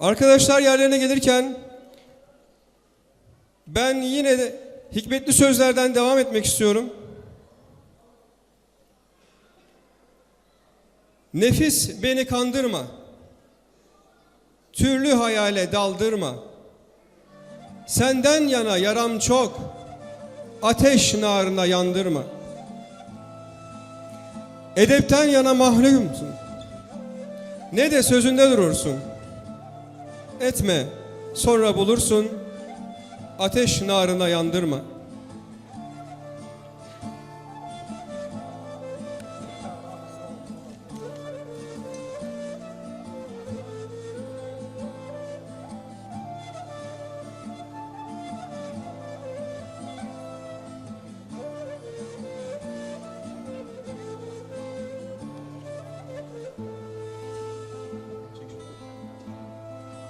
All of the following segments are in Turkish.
Arkadaşlar yerlerine gelirken ben yine de hikmetli sözlerden devam etmek istiyorum. Nefis beni kandırma. Türlü hayale daldırma. Senden yana yaram çok. Ateş narına yandırma. Edepten yana mahrumsun. Ne de sözünde durursun. Etme, sonra bulursun. Ateş narına yandırma.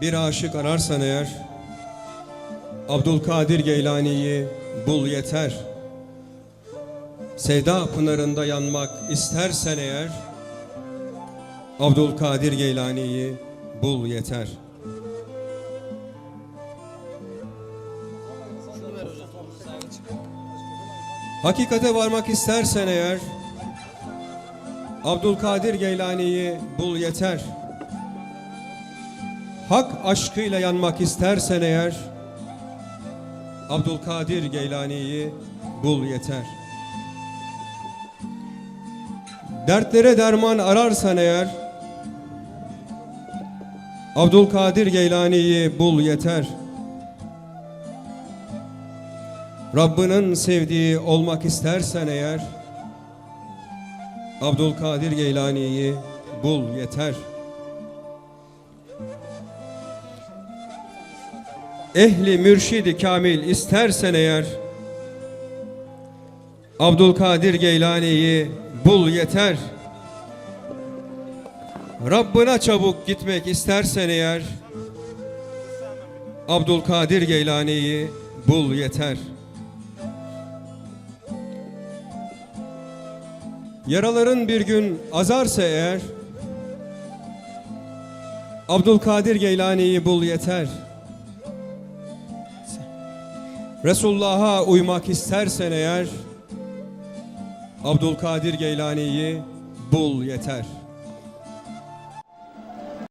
bir aşık ararsan eğer Abdülkadir Geylani'yi bul yeter. Sevda pınarında yanmak istersen eğer Abdülkadir Geylani'yi bul yeter. Hakikate varmak istersen eğer Abdülkadir Geylani'yi bul yeter. Hak aşkıyla yanmak istersen eğer Abdülkadir Geylani'yi bul yeter. Dertlere derman ararsan eğer Abdülkadir Geylani'yi bul yeter. Rabbinin sevdiği olmak istersen eğer Abdülkadir Geylani'yi bul yeter. Ehli mürşidi kamil istersen eğer Abdülkadir Geylani'yi bul yeter. Rabbına çabuk gitmek istersen eğer Abdülkadir Geylani'yi bul yeter. Yaraların bir gün azarsa eğer Abdülkadir Geylani'yi bul yeter. Resulullah'a uymak istersen eğer Abdülkadir Geylani'yi bul yeter.